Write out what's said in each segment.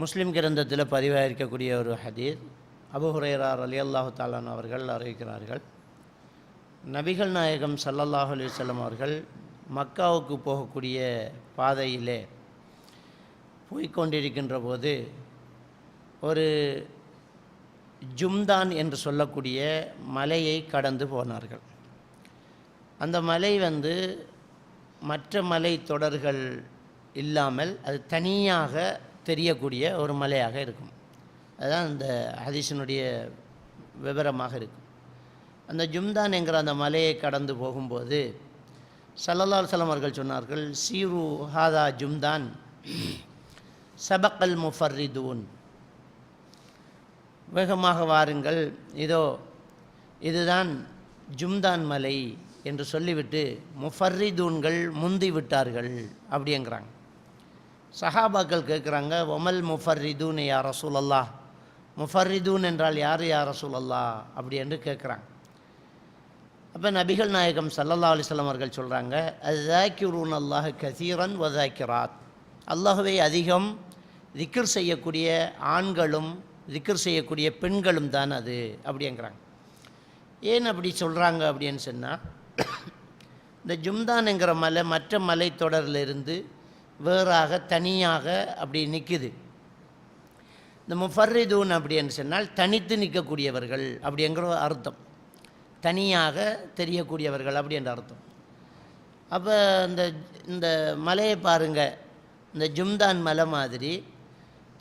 முஸ்லீம் கிரந்தத்தில் பதிவாயிருக்கக்கூடிய ஒரு ஹதீர் அபுஹுரேரார் அலி அல்லாஹு தாலான் அவர்கள் அறிவிக்கிறார்கள். நபிகள் நாயகம் ஸல்லல்லாஹு அலைஹி அவர்கள் மக்காவுக்கு போகக்கூடிய பாதையிலே போய்கொண்டிருக்கின்ற போது ஒரு ஜும்தான் என்று சொல்லக்கூடிய மலையை கடந்து போனார்கள். அந்த மலை வந்து மற்ற மலை தொடர்கள் இல்லாமல் அது தனியாக தெரியக்கூடிய ஒரு மலையாக இருக்கும். அதுதான் அந்த ஹதீஷனுடைய விவரமாக இருக்கும். அந்த ஜும்தான் என்கிற அந்த மலையை கடந்து போகும்போது சல்லல்லால் சலம் அவர்கள் சொன்னார்கள் சீரு ஹாதா ஜும்தான் சபக்கல் முஃபர்ரிதூன். வேகமாக வாருங்கள். இதோ இதுதான் ஜும்தான் மலை என்று சொல்லிவிட்டு முஃபர்ரிதூன்கள் முந்தி விட்டார்கள் அப்படிங்கிறாங்க. சஹாபாக்கள் கேட்குறாங்க ஒமல் முஃபர்ரிதூன் யா ரசூலல்லா முஃபர்ரிதூன் என்றால் யார் யா ரசூலல்லா அப்படி என்று கேட்குறாங்க அப்போ நபிகள் நாயகம் சல்லல்லா அலிஸ்லாம் அவர்கள் சொல்கிறாங்க அது அல்லாஹ் கசீரன் வதாக்கிராத் அல்லாஹுவை அதிகம் திக்ர் செய்யக்கூடிய ஆண்களும் திக்ர் செய்யக்கூடிய பெண்களும் தான் அது அப்படிங்கிறாங்க ஏன் அப்படி சொல்கிறாங்க அப்படின்னு சொன்னால் இந்த ஜும்தான்ங்கிற மலை மற்ற மலைத்தொடரிலிருந்து வேறாக தனியாக அப்படி நிற்குது இந்த முஃபர்ரிதூன் அப்படின்னு சொன்னால் தனித்து நிற்கக்கூடியவர்கள் அப்படிங்கிற அர்த்தம். தனியாக தெரியக்கூடியவர்கள் அப்படின்ற அர்த்தம். அப்போ இந்த இந்த மலையை பாருங்கள் இந்த ஜும்தான் மலை மாதிரி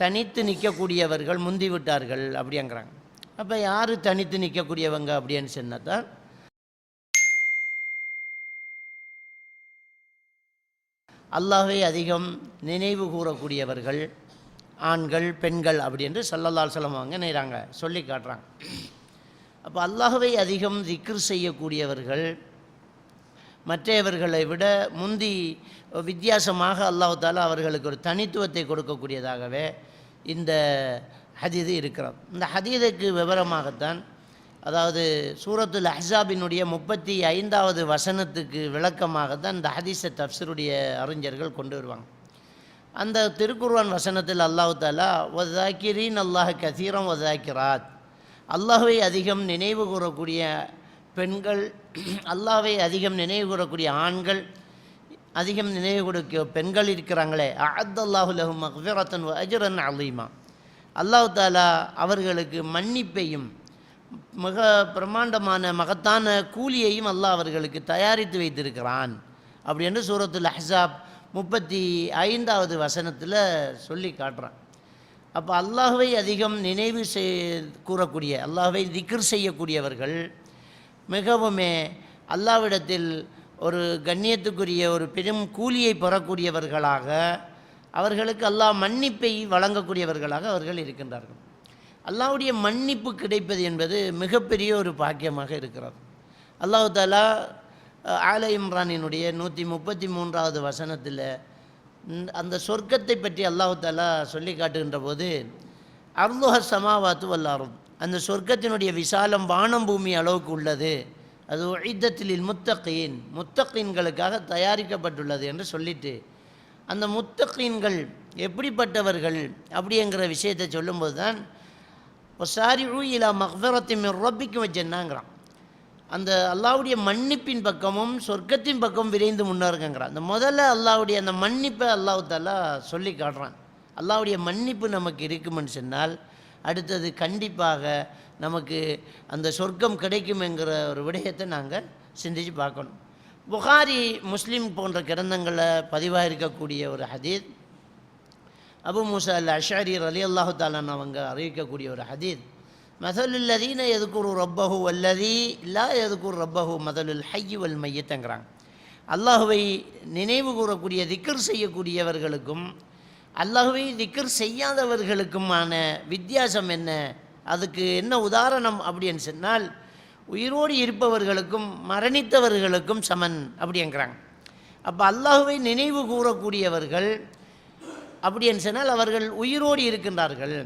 தனித்து நிற்கக்கூடியவர்கள் முந்தி விட்டார்கள் அப்படிங்கிறாங்க. அப்போ யார் தனித்து நிற்கக்கூடியவங்க அப்படின்னு சொன்னால் தான் அல்லாஹை அதிகம் நினைவு கூறக்கூடியவர்கள் ஆண்கள் பெண்கள் அப்படி என்று சல்லல்லால் சொல்லுவாங்க நேராங்க சொல்லி காட்டுறாங்க. அப்போ அல்லாஹுவை அதிகம் திக்ர் செய்யக்கூடியவர்கள் மற்றவர்களை விட முந்தி வித்தியாசமாக அல்லாஹால அவர்களுக்கு ஒரு தனித்துவத்தை கொடுக்கக்கூடியதாகவே இந்த ஹதீது இருக்கிறது இந்த ஹதீதுக்கு விவரமாகத்தான் அதாவது சூரத்துல் அஹ்சாபினுடைய முப்பத்தி ஐந்தாவது வசனத்துக்கு விளக்கமாக தான் இந்த ஹதீஸை தப்சருடைய அறிஞர்கள் கொண்டு வருவாங்க. அந்த திருக்குர்வான் வசனத்தில் அல்லாஹு தாலா ஒதாக்கிரீன் அல்லாஹ் கசீரம் ஒதாக்கிராத் அல்லாஹை அதிகம் நினைவு கூறக்கூடிய பெண்கள் அல்லாஹை அதிகம் நினைவு கூறக்கூடிய ஆண்கள் அதிகம் நினைவு கொடுக்க பெண்கள் இருக்கிறாங்களே. அஹத் அல்லாஹு அஜுரன் அலீமா. அல்லாஹு தாலா அவர்களுக்கு மன்னிப்பையும் மிக பிரம்மாண்டமான மகத்தான கூலியையும் அல்லாஹ் அவர்களுக்கு தயாரித்து வைத்திருக்கிறான் அப்படி என்று சூரத்துல் அஹாப் முப்பத்தி ஐந்தாவது வசனத்தில் சொல்லி காட்டுறான். அப்போ அல்லாஹுவை அதிகம் நினைவு செய் கூறக்கூடிய அல்லாஹுவை திக்ர் செய்யக்கூடியவர்கள் மிகவுமே அல்லாவிடத்தில் ஒரு கண்ணியத்துக்குரிய ஒரு பெரும் கூலியை பெறக்கூடியவர்களாக அவர்களுக்கு அல்லாஹ் மன்னிப்பை வழங்கக்கூடியவர்களாக அவர்கள் இருக்கின்றார்கள். அல்லாவுடைய மன்னிப்பு கிடைப்பது என்பது மிகப்பெரிய ஒரு பாக்கியமாக இருக்கிறது. அல்லாஹு தாலா ஆல இம்ரானினுடைய நூற்றி முப்பத்தி மூன்றாவது வசனத்தில் அந்த சொர்க்கத்தை பற்றி அல்லாஹு தாலா சொல்லி காட்டுகின்ற போது அர்லுஹ சமாவாத்து வல்லாரும் அந்த சொர்க்கத்தினுடைய விசாலம் வானம் பூமி அளவுக்கு உள்ளது. அது ஒழித்தத்தில் முத்தகீன் முத்தகீன்களுக்காக தயாரிக்கப்பட்டுள்ளது என்று சொல்லிட்டு அந்த முத்தகீன்கள் எப்படிப்பட்டவர்கள் அப்படிங்கிற விஷயத்தை சொல்லும்போது தான் ஒசாரி இலா மஹ்வரத்தின் ரொப்பிக்கும் வச்சென்னாங்கிறான் அந்த அல்லாவுடைய மன்னிப்பின் பக்கமும் சொர்க்கத்தின் பக்கம் விரைந்து முன்னேறுங்கிறான் அந்த முதல்ல அல்லாவுடைய அந்த மன்னிப்பை அல்லாஹாலா சொல்லி காட்டுறான். அல்லாவுடைய மன்னிப்பு நமக்கு இருக்குமென்னு சொன்னால் அடுத்தது கண்டிப்பாக நமக்கு அந்த சொர்க்கம் கிடைக்கும் என்கிற ஒரு விடயத்தை நாங்கள் சிந்தித்து பார்க்கணும். புகாரி முஸ்லீம் போன்ற கிரந்தங்களை பதிவாக இருக்கக்கூடிய ஒரு ஹதீத் அபு மூசா அல் அஷாரி அலி அல்லாஹு தாலான் அவங்க அறிவிக்கக்கூடிய ஒரு ஹதீத். மதலுல்லதீன எதுக்குரு ரப்பஹு அல்லதி இல்லா எதுக்குரு ரப்பஹு மதலுல் ஹையி வல் மையத்தங்கிறாங்க. அல்லாஹுவை நினைவு கூறக்கூடிய திக்கர் செய்யக்கூடியவர்களுக்கும் அல்லாஹுவை திக்கர் செய்யாதவர்களுக்குமான வித்தியாசம் என்ன? அதுக்கு என்ன உதாரணம் அப்படின்னு சொன்னால் உயிரோடு இருப்பவர்களுக்கும் மரணித்தவர்களுக்கும் சமன் அப்படிங்கிறாங்க. அப்போ அல்லாஹுவை நினைவு கூறக்கூடியவர்கள் அப்படின்னு சொன்னால் அவர்கள் உயிரோடு இருக்கின்றார்கள்.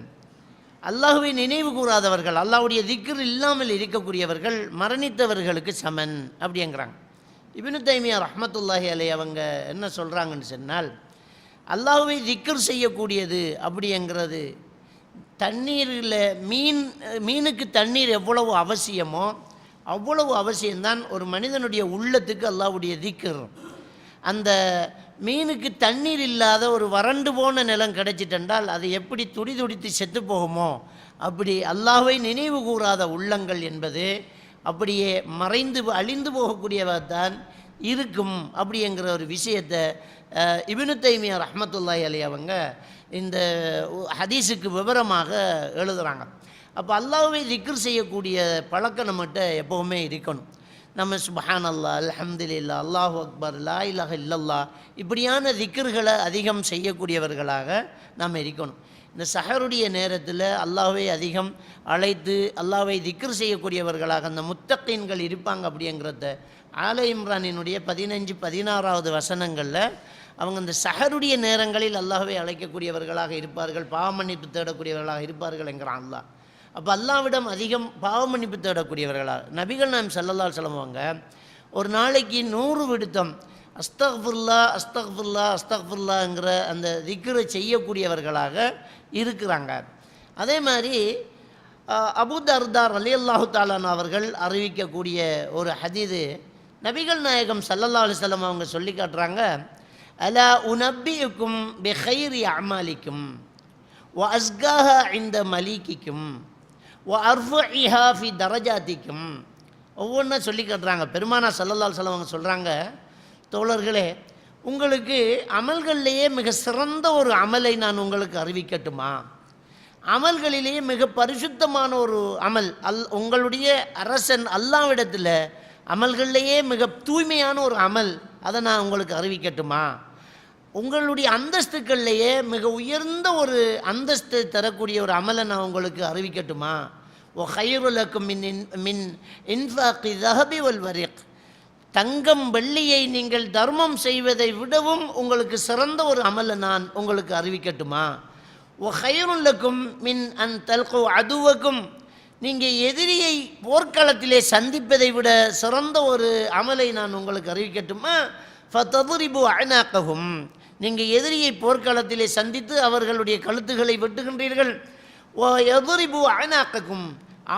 அல்லாஹுவை நினைவு கூறாதவர்கள் அல்லாஹுடைய திக்கர் இல்லாமல் இருக்கக்கூடியவர்கள் மரணித்தவர்களுக்கு சமன் அப்படிங்கிறாங்க இப்னு தைமியா ரஹமத்துல்லாஹி அலை அவங்க என்ன சொல்கிறாங்கன்னு சொன்னால் அல்லாஹுவை திக்கர் செய்யக்கூடியது அப்படிங்கிறது தண்ணீரில் மீன் மீனுக்கு தண்ணீர் எவ்வளவு அவசியமோ அவ்வளவு அவசியம்தான் ஒரு மனிதனுடைய உள்ளத்துக்கு அல்லாவுடைய திக்கர் அந்த மீனுக்கு தண்ணீர் இல்லாத ஒரு வறண்டு போன நிலம் கிடைச்சிட்டென்றால் அது எப்படி துடி துடித்து செத்து போகுமோ அப்படி அல்லாஹை நினைவு கூறாத உள்ளங்கள் என்பது அப்படியே மறைந்து அழிந்து போகக்கூடியவத்தான் இருக்கும் அப்படிங்கிற ஒரு விஷயத்தை இபினு தைமியா ரஹமத்துல்லாய் அலி அவங்க இந்த ஹதீஸுக்கு விவரமாக எழுதுகிறாங்க அப்போ அல்லாஹை திக்ர் செய்யக்கூடிய பழக்கம் நம்மகிட்ட எப்போவுமே இருக்கணும். நம்ம சுபஹான் அல்லா அல்ஹம்துலில்லா அல்லாஹு அக்பர் லா இலஹ இல்லல்லா இப்படியான திக்ர்களை அதிகம் செய்யக்கூடியவர்களாக நாம் இருக்கணும். இந்த சஹருடைய நேரத்தில் அல்லாஹை அதிகம் அழைத்து அல்லாஹை திக்ர் செய்யக்கூடியவர்களாக அந்த முத்தக்கீன்கள் இருப்பாங்க அப்படிங்கிறத ஆல இம்ரானினுடைய பதினஞ்சு பதினாறாவது வசனங்களில் அவங்க இந்த சஹருடைய நேரங்களில் அல்லாஹை அழைக்கக்கூடியவர்களாக இருப்பார்கள் பாவமன்னிப்பு தேடக்கூடியவர்களாக இருப்பார்கள் என்கிறான் அல்லாஹ். அப்போ அல்லாவிடம் அதிகம் பாவமன்னிப்பு தேடக்கூடியவர்களாக நபிகள் நாம் சல்லல்லாஹு சொல்லுவாங்க ஒரு நாளைக்கு நூறு விடுத்தம். அஸ்தக்ஃபுல்லா அஸ்தக்ஃபுல்லா அஸ்தக்ஃபுல்லாங்கிற அந்த திக்ரை செய்யக்கூடியவர்களாக இருக்கிறாங்க. அதே மாதிரி அபுதர்தார் தர்தார் அலி அல்லாஹு தாலான் அவர்கள் அறிவிக்கக்கூடிய ஒரு ஹதீது நபிகள் நாயகம் சல்லல்லா அலிஸ்லாம் அவங்க சொல்லி காட்டுறாங்க அலா உனப்பியுக்கும் பெஹைரி அமாலிக்கும் வ அஸ்காஹா இந்த மலிக்கிக்கும். வ அர்ஃபுஇஹா ஃபி தரஜாத்திக்கும் ஒவ்வொன்றா சொல்லி கட்டுறாங்க. பெருமானா சல்லல்லால் செலவங்க சொல்கிறாங்க தோழர்களே உங்களுக்கு அமல்கள்லேயே மிக சிறந்த ஒரு அமலை நான் உங்களுக்கு அறிவிக்கட்டுமா? அமல்களிலேயே மிக பரிசுத்தமான ஒரு அமல் அல் உங்களுடைய அரசன் அல்லாவிடத்தில் அமல்கள்லேயே மிக தூய்மையான ஒரு அமல் அதை நான் உங்களுக்கு அறிவிக்கட்டுமா? உங்களுடைய அந்தஸ்துக்கள்லேயே மிக உயர்ந்த ஒரு அந்தஸ்து தரக்கூடிய ஒரு அமலை நான் உங்களுக்கு அறிவிக்கட்டுமா? ஓ ஹைருலக்கும் மின் இன் மின் இன்ஃபாக்கி தஹபி ஒல் வரிக். தங்கம் வெள்ளியை நீங்கள் தர்மம் செய்வதை விடவும் உங்களுக்கு சிறந்த ஒரு அமலை நான் உங்களுக்கு அறிவிக்கட்டுமா? ஓ ஹைருல்லக்கும் மின் அன் தல்கோ அதுவக்கும். நீங்கள் எதிரியை போர்க்களத்திலே சந்திப்பதை விட சிறந்த ஒரு அமலை நான் உங்களுக்கு அறிவிக்கட்டுமா? ஃபததுரிபு அனாக்கவும் நீங்கள் எதிரியை போர்க்களத்திலே சந்தித்து அவர்களுடைய கழுத்துகளை வெட்டுகின்றீர்கள். ஓ எதிரிபு அனாக்கக்கும்.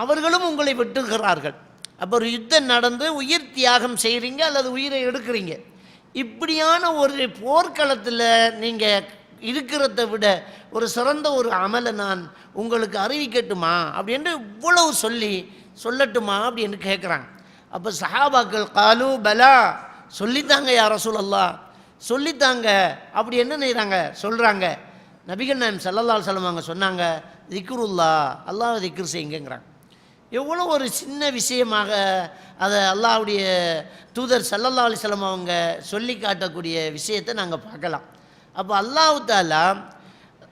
அவர்களும் உங்களை வெட்டுகிறார்கள். அப்போ ஒரு யுத்தம் நடந்து உயிர் தியாகம் செய்கிறீங்க அல்லது உயிரை எடுக்கிறீங்க. இப்படியான ஒரு போர்க்களத்தில் நீங்கள் இருக்கிறத விட ஒரு சிறந்த ஒரு அமலை நான் உங்களுக்கு அறிவிக்கட்டுமா? அப்படின்னு இவ்வளவு சொல்லி சொல்லட்டுமா அப்படின்னு கேட்குறாங்க அப்போ சஹாபாக்கள் காலு பலா சொல்லித்தாங்க யார் சொல்லலாம் சொல்லித்தாங்க. அப்படி என்ன செய்கிறாங்க சொல்கிறாங்க நபிகள் நாயம் சல்லல்லால் அவங்க சொன்னாங்க திக்ருல்லா அல்லாஹ் திக்ரு செய்யுங்கிறாங்க எவ்வளோ ஒரு சின்ன விஷயமாக அதை அல்லாஹ்வுடைய தூதர் சல்லல்லா அலிஸ்லம் அவங்க சொல்லி காட்டக்கூடிய விஷயத்தை நாங்கள் பார்க்கலாம். அப்போ அல்லாஹ் தாலா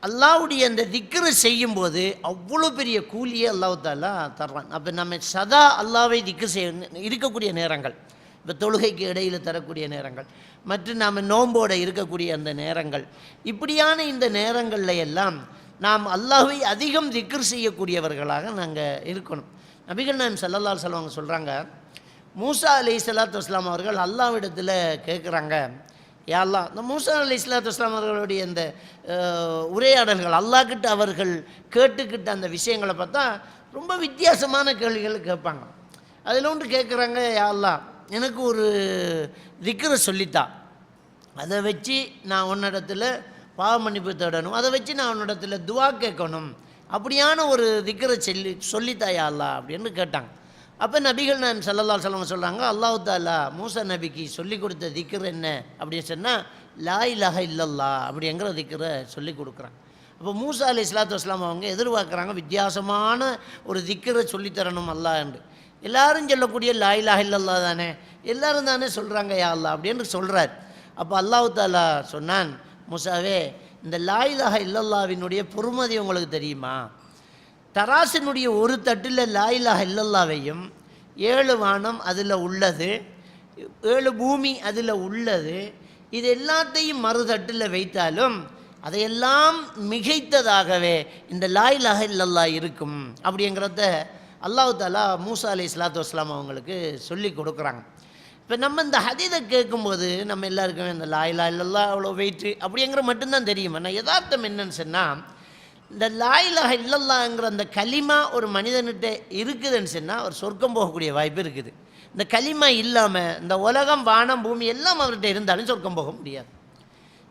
அல்லாஹ்வுடைய அந்த திக்ரு செய்யும்போது அவ்வளோ பெரிய கூலியை அல்லாஹ் தாலா தர்றான். அப்போ நம்ம சதா அல்லாவை திக்ரு செய்ய இருக்கக்கூடிய நேரங்கள். இப்போ தொழுகைக்கு இடையில் தரக்கூடிய நேரங்கள். மற்றும் நாம் நோம்போடு இருக்கக்கூடிய அந்த நேரங்கள். இப்படியான இந்த நேரங்களில் எல்லாம் நாம் அல்லாஹை அதிகம் திக்ர் செய்யக்கூடியவர்களாக நாங்கள் இருக்கணும். நபிகள் நான் சல்லல்லா செல்வாங்க சொல்கிறாங்க மூசா அலி சலாத்து வஸ்லாம் அவர்கள் அல்லாவிடத்தில் கேட்குறாங்க யாரெல்லாம் இந்த மூசா அலி இஸ்லாத்து இஸ்லாம் அவர்களுடைய இந்த உரையாடல்கள் அல்லாக்கிட்ட அவர்கள் கேட்டுக்கிட்ட அந்த விஷயங்களை பார்த்தா ரொம்ப வித்தியாசமான கேள்விகள் கேட்பாங்க. அதில் ஒன்று கேட்குறாங்க யா அல்லாஹ் எனக்கு ஒரு திக்கரை சொல்லித்தா. அதை வச்சு நான் உன்னிடத்தில் பாவ மன்னிப்பு தேடணும். அதை வச்சு நான் உன்னிடத்தில் துவா கேட்கணும். அப்படியான ஒரு திக்கரை சொல்லி சொல்லித்தாயா அல்லா அப்படின்னு கேட்டாங்க. அப்போ நபிகள் நான் சல்லல்லா சொல்லுவாங்க சொல்கிறாங்க அல்லாஹ் தாலா மூசா நபிக்கு சொல்லி கொடுத்த திக்கர் என்ன? அப்படின்னு சொன்னால் லா இலாஹ இல்லல்லா அப்படிங்கிற திக்கரை சொல்லி கொடுக்குறாங்க. அப்போ மூசா அலி இஸ்லாத்து வஸ்லாம் அவங்க எதிர்பார்க்குறாங்க வித்தியாசமான ஒரு திக்கரை சொல்லித்தரணும் அல்லாஹ் என்று. எல்லாரும் சொல்லக்கூடிய லா இல்லல்லா தானே. எல்லாரும் தானே சொல்கிறாங்க யா அல்லா அப்படின்னு சொல்கிறார் அப்போ அல்லாஹ் தாலா சொன்னான் முசாவே இந்த லாயிலாக இல்லல்லாவினுடைய பொறுமதி உங்களுக்கு தெரியுமா? தராசினுடைய ஒரு தட்டில் லாயிலாக இல்லல்லாவையும் ஏழு வானம் அதில் உள்ளது ஏழு பூமி அதில் உள்ளது இது எல்லாத்தையும் மறுதட்டில் வைத்தாலும் அதையெல்லாம் மிகைத்ததாகவே இந்த லா இல்லல்லா இருக்கும் அப்படிங்கிறத அல்லாஹ் தாலா மூசா அலி இஸ்லாத்து வஸ்லாம் அவங்களுக்கு சொல்லி கொடுக்குறாங்க. இப்போ நம்ம இந்த ஹதீதை கேட்கும்போது நம்ம எல்லாருக்குமே இந்த லாயிலா இல்லல்லா அவ்வளோ வெயிட்டு அப்படிங்கிற மட்டும்தான் தெரியும். ஆனால் யதார்த்தம் என்னன்னு சொன்னால் இந்த லாயிலா இல்லல்லாங்கிற அந்த கலிமா ஒரு மனிதன்கிட்ட இருக்குதுன்னு சொன்னால் ஒரு சொர்க்கம் போகக்கூடிய வாய்ப்பு இருக்குது. இந்த கலிமா இல்லாமல் இந்த உலகம் வானம் பூமி எல்லாம் அவர்கிட்ட இருந்தாலும் சொர்க்கம் போக முடியாது.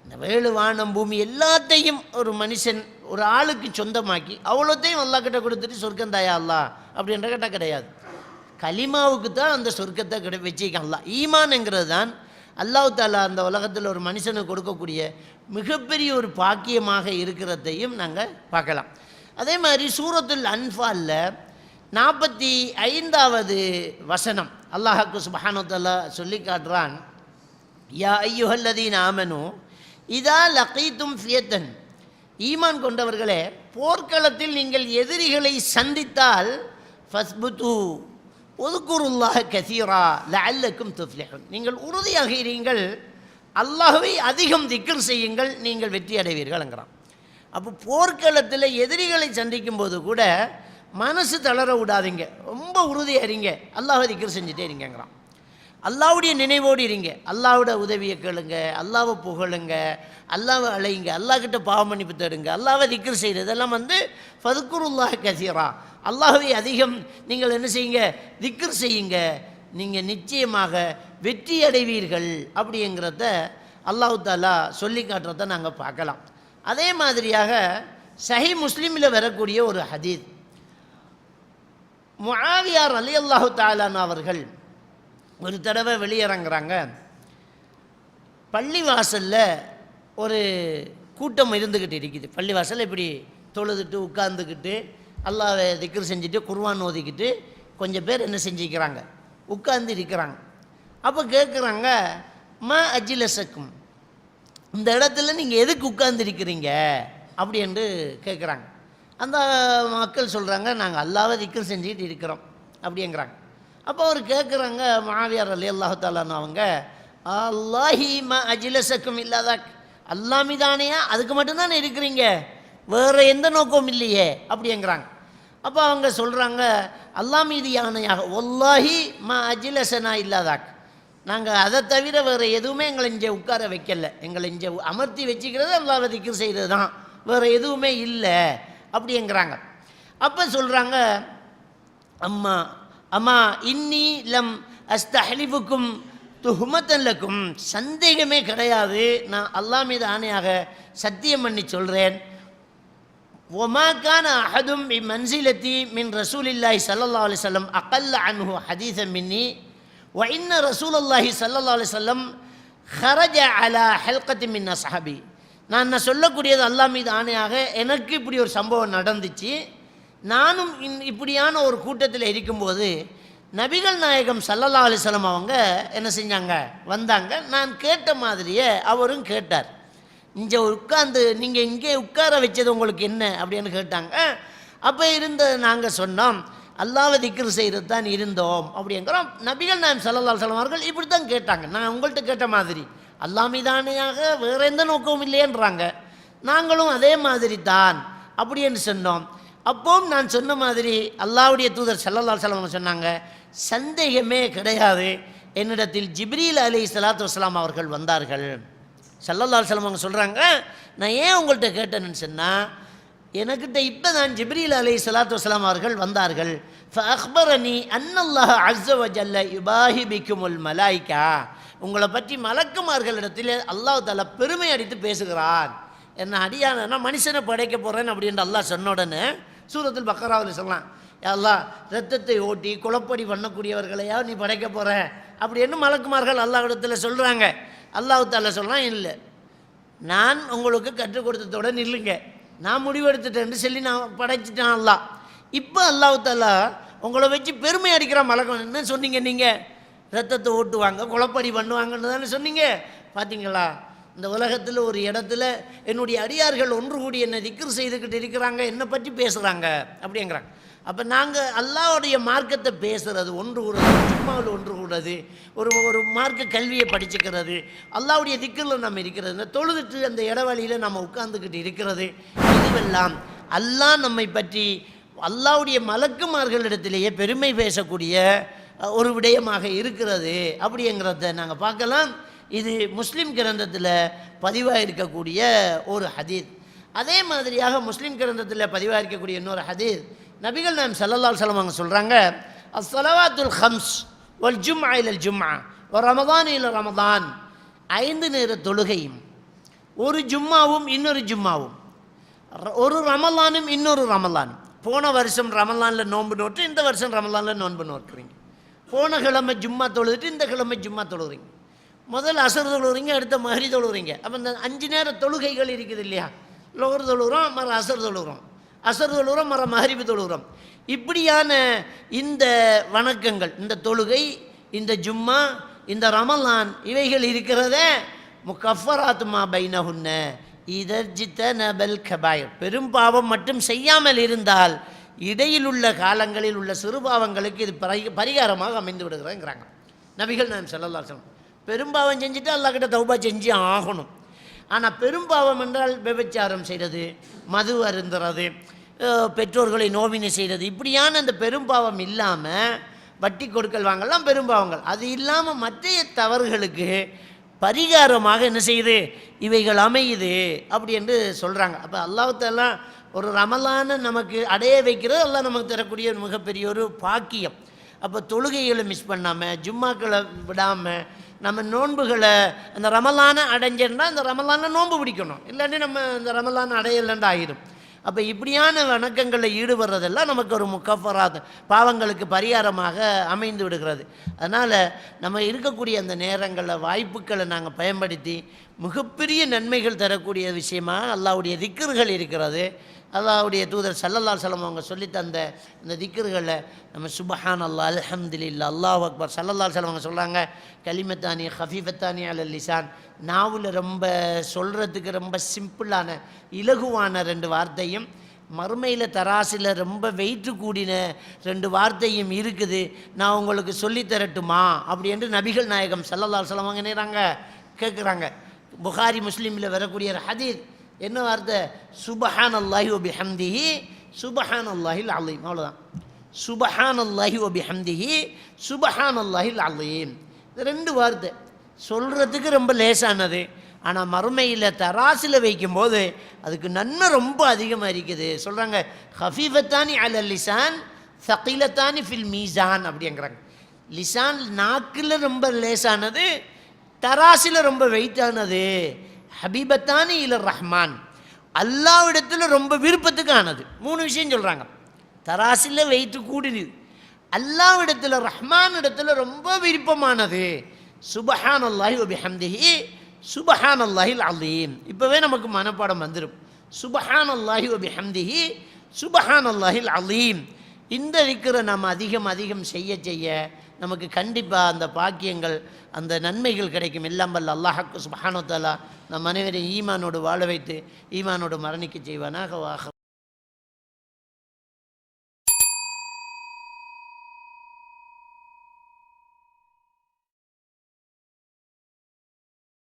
இந்த வேலு வானம் பூமி எல்லாத்தையும் ஒரு மனுஷன் ஒரு ஆளுக்கு சொந்தமாக்கி அவ்வளோத்தையும் அல்லாஹ்கிட்ட கொடுத்துட்டு சொர்க்கம் தாயா அல்லா அப்படின்ற கேட்டால் கிடையாது. கலிமாவுக்கு தான் அந்த சொர்க்கத்தை கிடை வச்சுக்கலாம் ஈமான்ங்கிறது தான் அல்லாஹ் தாலா அந்த உலகத்தில் ஒரு மனுஷனுக்கு கொடுக்கக்கூடிய மிகப்பெரிய ஒரு பாக்கியமாக இருக்கிறதையும் நாங்கள் பார்க்கலாம். அதே மாதிரி சூரத்துல் அன்ஃபாலில் நாற்பத்தி ஐந்தாவது வசனம் அல்லாஹாக்கு சுபஹானத்தல்லா சொல்லி காட்டுறான் யா ஐயுஹல்லதீன் ஆமனும் இதா லகீத்தும் ஃபியத்தன். ஈமான் கொண்டவர்களே போர்க்களத்தில் நீங்கள் எதிரிகளை சந்தித்தால் ஃபஸ்புத்து ஒதுக்குருல்லாக கசீரா லல்லக்கும் துஃப்லிஹன். நீங்கள் உறுதியாக இருங்கள் அல்லாஹுவை அதிகம் திக்ர் செய்யுங்கள் நீங்கள் வெற்றி அடைவீர்கள்ங்கிறான். அப்போ போர்க்களத்தில் எதிரிகளை சந்திக்கும் போது கூட மனசு தளர விடாதீங்க. ரொம்ப உறுதியாக இருங்க. அல்லாஹ் திக்கர் செஞ்சுட்டே இருங்கங்கிறான். அல்லாவுடைய நினைவோடு இருங்க. அல்லாவோட உதவியை கேளுங்க. அல்லாவை புகழுங்க. அல்லாவை அழையுங்க அல்லாஹ்கிட்ட பாவ மன்னிப்பு தேடுங்க. அல்லாவை திக்ர் செய்கிறது இதெல்லாம் வந்து ஃபதுக்குருல்லாஹ் கசீரா. அல்லாஹை அதிகம் நீங்கள் என்ன செய்யுங்க? திக்ர் செய்யுங்க. நீங்கள் நிச்சயமாக வெற்றி அடைவீர்கள் அப்படிங்கிறத அல்லாஹ் தாலா சொல்லி காட்டுறத நாங்கள் பார்க்கலாம். அதே மாதிரியாக சஹி முஸ்லீமில் வரக்கூடிய ஒரு ஹதீத். முஆவியார் அலி அல்லாஹு தாலான் அவர்கள் ஒரு தடவை வெளியிறங்குறாங்க. பள்ளிவாசலில் ஒரு கூட்டம் இருந்துக்கிட்டு இருக்குது. பள்ளிவாசல் இப்படி தொழுதுட்டு உட்காந்துக்கிட்டு அல்லாவை திக்ர் செஞ்சுட்டு குர்வான் ஓதிக்கிட்டு கொஞ்சம் பேர் என்ன செஞ்சுக்கிறாங்க? உட்கார்ந்து இருக்கிறாங்க. அப்போ கேட்குறாங்க ம அஜிலசக்கும். இந்த இடத்துல நீங்கள் எதுக்கு உட்கார்ந்துருக்கிறீங்க அப்படி என்று கேட்குறாங்க. அந்த மக்கள் சொல்கிறாங்க நாங்கள் அல்லாவை திக்ர் செஞ்சுக்கிட்டு இருக்கிறோம். அப்படிங்கிறாங்க. அப்போ அவர் கேட்குறாங்க மாவியார் அலி அல்லாஹாலான்னு அவங்க அல்லாஹி ம அஜிலசக்கும் இல்லாதாக் அல்லாமிதானையா அதுக்கு மட்டும்தானே இருக்கிறீங்க வேறு எந்த நோக்கமும் இல்லையே அப்படிங்கிறாங்க அப்போ அவங்க சொல்கிறாங்க அல்லா மீது யானையாக ஒல்லாஹி ம அஜிலசனா இல்லாதாக் நாங்கள் அதை தவிர வேறு எதுவுமே எங்களை இங்கே உட்கார வைக்கல எங்களை இங்கே அமர்த்தி வச்சுக்கிறது அல்லாஹ் திக்ர் செய்கிறது தான் வேறு எதுவுமே இல்லை அப்படிங்கிறாங்க அப்போ சொல்கிறாங்க அம்மா அம்மா இன்னி லம் அஸ்தஹலிஃபுக்கும் துஹுமத்தல்லக்கும் சந்தேகமே கிடையாது. நான் அல்லாஹ் மீது ஆணையாக சத்தியம் பண்ணி சொல்கிறேன் ஒமாக்கான அஹதும் இம் மன்சிலத்தி மின் ரசூலில்லாஹி சல்லா அலி சொல்லம் அகல்ல அன்ஹு ஹதீஸன் மின்னி. ஒ இன்ன ரசூலுல்லாஹி சல்லா அலி சொல்லம் ஹரஜ அலா ஹல்கத்தி மின் அஸ்ஹாபி. நான் நான் சொல்லக்கூடியது அல்லாஹ் மீது ஆணையாக எனக்கு இப்படி ஒரு சம்பவம் நடந்துச்சு. நானும் இன் இப்படியான ஒரு கூட்டத்தில் இருக்கும்போது நபிகள் நாயகம் சல்லல்லா அலிஸ்லாம் அவங்க என்ன செஞ்சாங்க? வந்தாங்க. நான் கேட்ட மாதிரியே அவரும் கேட்டார். இங்கே உட்காந்து நீங்கள் இங்கே உட்கார வச்சது உங்களுக்கு என்ன? அப்படின்னு கேட்டாங்க. அப்போ இருந்த நாங்கள் சொன்னோம் அல்லாவை திக்ரு செய்கிறது தான் இருந்தோம் அப்படிங்கிறோம். நபிகள் நாயம் சல்லல்லா அலுவலம் அவர்கள் இப்படி தான் கேட்டாங்க. நான் உங்கள்கிட்ட கேட்ட மாதிரி அல்லாமிதானியாக வேறு எந்த நோக்கமும் இல்லையன்றாங்க. நாங்களும் அதே மாதிரி தான் அப்படின்னு சொன்னோம். அப்போவும் நான் சொன்ன மாதிரி அல்லாவுடைய தூதர் சல்லல்லா சலம் சொன்னாங்க சந்தேகமே கிடையாது. என்னிடத்தில் ஜிப்ரீல் அலி சலாத்து வஸ்லாம் அவர்கள் வந்தார்கள். சல்லல்லா சலம் அவங்க சொல்கிறாங்க நான் ஏன் உங்கள்கிட்ட கேட்டேன்னு சொன்னால் எனக்கிட்ட இப்போ தான் ஜிப்ரீல் அலி சலாத்து வஸ்லாம் அவர்கள் வந்தார்கள். அக்பரணி அன்னல்லாஹ் அஸ்ஸ வஜல்ல யுபாஹி மலாய்க்கா உங்களை பற்றி மலக்குமார்களிடத்தில் அல்லாஹ் தாலா பெருமை அடித்து பேசுகிறான். என்ன அடியான மனுஷனை படைக்க போகிறேன் அப்படின்ற அல்லாஹ் சொன்ன உடனே சூரத்தில் பக்கராவில் சொல்லலாம் அல்லா ரத்தத்தை ஓட்டி குளப்படி பண்ணக்கூடியவர்களையா நீ படைக்க போகிற அப்படின்னு மலக்குமார்கள் அல்லாஹிடத்தில் சொல்கிறாங்க அல்லாஹ் சொல்லலாம் இல்லை. நான் உங்களுக்கு கற்றுக் கொடுத்ததோட நில்லுங்க. நான் முடிவெடுத்துட்டேன்னு சொல்லி நான் படைச்சிட்டேன் அல்லா இப்போ அல்லாஹத்தாலா உங்களை வச்சு பெருமை அடிக்கிற மலக்கம் என்ன சொன்னீங்க நீங்கள் ரத்தத்தை ஓட்டுவாங்க குளப்படி பண்ணுவாங்கன்னு தானே சொன்னீங்க. பார்த்தீங்களா இந்த உலகத்தில் ஒரு இடத்துல என்னுடைய அடியார்கள் ஒன்று கூடி என்னை திக்ரு செய்துக்கிட்டு இருக்கிறாங்க என்னை பற்றி பேசுகிறாங்க அப்படிங்கிறாங்க. அப்போ நாங்கள் அல்லாவுடைய மார்க்கத்தை பேசுகிறது ஒன்று கூடுறது சும்மாவில் ஒன்று கூடுறது ஒரு ஒரு மார்க்க கல்வியை படிச்சுக்கிறது அல்லாவுடைய திக்கில் நம்ம இருக்கிறது இந்த தொழுதுட்டு அந்த இடவழியில் நம்ம உட்கார்ந்துக்கிட்டு இருக்கிறது இதுவெல்லாம் அல்லாஹ் நம்மை பற்றி அல்லாவுடைய மலக்குமார்களிடத்திலேயே பெருமை பேசக்கூடிய ஒரு விடயமாக இருக்கிறது அப்படிங்கிறத நாங்கள் பார்க்கலாம். இது முஸ்லீம் கிரந்தத்தில் பதிவாக இருக்கக்கூடிய ஒரு ஹதீத். அதே மாதிரியாக முஸ்லீம் கிரந்தத்தில் பதிவாக இருக்கக்கூடிய இன்னொரு ஹதீத் நபிகள் நாம் சல்லல்லால் சலம் அவங்க சொல்கிறாங்க அஸ்ஸலவாத்துல் ஹம்ஸ் ஒல் ஜும்மா இலல் ஜும்மா ஒரு ரமதான் இல்லை ரமதான். ஐந்து நேர தொழுகையும் ஒரு ஜும்மாவும் இன்னொரு ஜும்மாவும் ஒரு ரமலானும் இன்னொரு ரமலானும். போன வருஷம் ரமலானில் நோன்பு நோட்டு இந்த வருஷம் ரமலானில் நோன்பு நோட்டுறீங்க போன கிழமை ஜும்மா தொழுதுட்டு இந்த கிழமை ஜும்மா தொழுகிறீங்க. முதல் அசர் தொழுகிறீங்க அடுத்த மகரி தொழுகிறீங்க அப்போ இந்த அஞ்சு நேர தொழுகைகள் இருக்குது இல்லையா? லோகர் தொழுகிறோம் மர அசர் தொழுகிறோம் அசர் தொழுகிறோம் மர மகரிப்பு தொழுகிறோம் இப்படியான இந்த வணக்கங்கள் இந்த தொழுகை இந்த ஜும்மா இந்த ரமலான் இவைகள் இருக்கிறதே முக்கஃபராத்மா பைனஹுன்ன இதர்ஜித்த நபல் கபாயர். பெரும் பாவம் மட்டும் செய்யாமல் இருந்தால் இடையில் உள்ள காலங்களில் உள்ள சிறு பாவங்களுக்கு இது பரி பரிகாரமாக அமைந்து விடுகிறேங்கிறாங்க நபிகள் நான் செல்லலாம் சொல்லணும் பெரும்பாவம் செஞ்சுட்டு அல்லாஹ்கிட்ட தௌபா செஞ்சு ஆகணும். ஆனால் பெரும்பாவம் என்றால் விபச்சாரம் செய்கிறது மது அருந்துறது பெற்றோர்களை நோவினை செய்கிறது இப்படியான அந்த பெரும்பாவம் இல்லாமல் வட்டி கொடுக்கல் வாங்கலாம் பெரும்பாவங்கள். அது இல்லாமல் மற்றைய தவறுகளுக்கு பரிகாரமாக என்ன செய்யுது? இவைகள் அமையுது அப்படி என்று சொல்கிறாங்க அப்போ அல்லாஹாலாம் ஒரு ரமலான நமக்கு அடைய வைக்கிறது எல்லாம் நமக்கு தரக்கூடிய ஒரு மிகப்பெரிய ஒரு பாக்கியம். அப்போ தொழுகைகளை மிஸ் பண்ணாமல் ஜும்மாக்களை விடாமல் நம்ம நோன்புகளை அந்த ரமலான அடைஞ்சிருந்தால் அந்த ரமலான நோன்பு பிடிக்கணும். இல்லாட்டி நம்ம இந்த ரமலான அடையலன்னு ஆகிடும் அப்போ இப்படியான வணக்கங்களில் ஈடுபடுறதெல்லாம் நமக்கு ஒரு முக்கஃபராத் பாவங்களுக்கு பரிகாரமாக அமைந்து விடுகிறது. அதனால் நம்ம இருக்கக்கூடிய அந்த நேரங்களில் வாய்ப்புகளை நாங்கள் பயன்படுத்தி மிகப்பெரிய நன்மைகள் தரக்கூடிய விஷயமாக அல்லாவுடைய திக்கர்கள் இருக்கிறது. அல்லாவுடைய தூதர் சல்லல்லா சலம் அவங்க சொல்லி தந்த இந்த திக்கர்களை நம்ம சுபஹான் அல்லா அல்ஹம்துலில்லா அல்லாஹ் அக்பர் சல்லல்லா சலம் அவங்க சொல்கிறாங்க கலிமத்தானி ஹஃபீஃபத்தானி அல் லிசான் நாவில் ரொம்ப சொல்கிறதுக்கு ரொம்ப சிம்பிளான இலகுவான ரெண்டு வார்த்தையும் மறுமையில் தராசில் ரொம்ப வெயிட்டு கூடின ரெண்டு வார்த்தையும் இருக்குது. நான் உங்களுக்கு சொல்லித் தரட்டுமா? அப்படி என்று நபிகள் நாயகம் சல்லல்லா சலம் அவங்க நேராங்க கேட்குறாங்க புகாரி முஸ்லீமில் வரக்கூடிய ஒரு ஹதீத் என்ன வார்த்தை? சுபஹான் அல்லாஹி ஒபி ஹம்திஹி சுபஹான் அல்லாஹில் அல்லீம் அவ்வளோதான் சுபஹான் அல்லாஹி ஒபி ஹம்திஹி சுபஹான் அல்லாஹில் அல்லீம் இது ரெண்டு வார்த்தை. சொல்கிறதுக்கு ரொம்ப லேசானது. ஆனால் மறுமையில் தராசில் வைக்கும்போது அதுக்கு நன்மை ரொம்ப அதிகமாக இருக்குது. சொல்கிறாங்க ஹஃபீஃபத்தானி அல லிசான் சகிலத்தானி ஃபில் மீசான் அப்படிங்கிறாங்க. லிசான் நாக்கில் ரொம்ப லேசானது தராசில் ரொம்ப வெயிட்டானது ஹபீபத்தானி இல ரஹ்மான். அல்லாவிடத்தில் ரொம்ப விருப்பத்துக்கு ஆனது. மூணு விஷயம் சொல்கிறாங்க தராசில் வெயிட்டு கூடுது. அல்லாவிடத்தில் ரஹ்மான் இடத்துல ரொம்ப விருப்பமானது சுபஹான் அல்லாஹி ஒபிஹம்திஹி சுபஹான் அல்லாஹில் அலீம். இப்போவே நமக்கு மனப்பாடம் வந்துடும் சுபஹான் அல்லாஹி ஒபிஹம்திஹி சுபஹான் அல்லாஹில் அலீம். இந்த இருக்கிற நாம் அதிகம் அதிகம் செய்ய செய்ய நமக்கு கண்டிப்பாக அந்த பாக்கியங்கள் அந்த நன்மைகள் கிடைக்கும். எல்லாம் வல்ல அல்லாஹாக்கு சுபஹானு தாலா நம் அனைவரையும் ஈமானோடு வாழ வைத்து ஈமானோடு மரணிக்க செய்வானாக வாக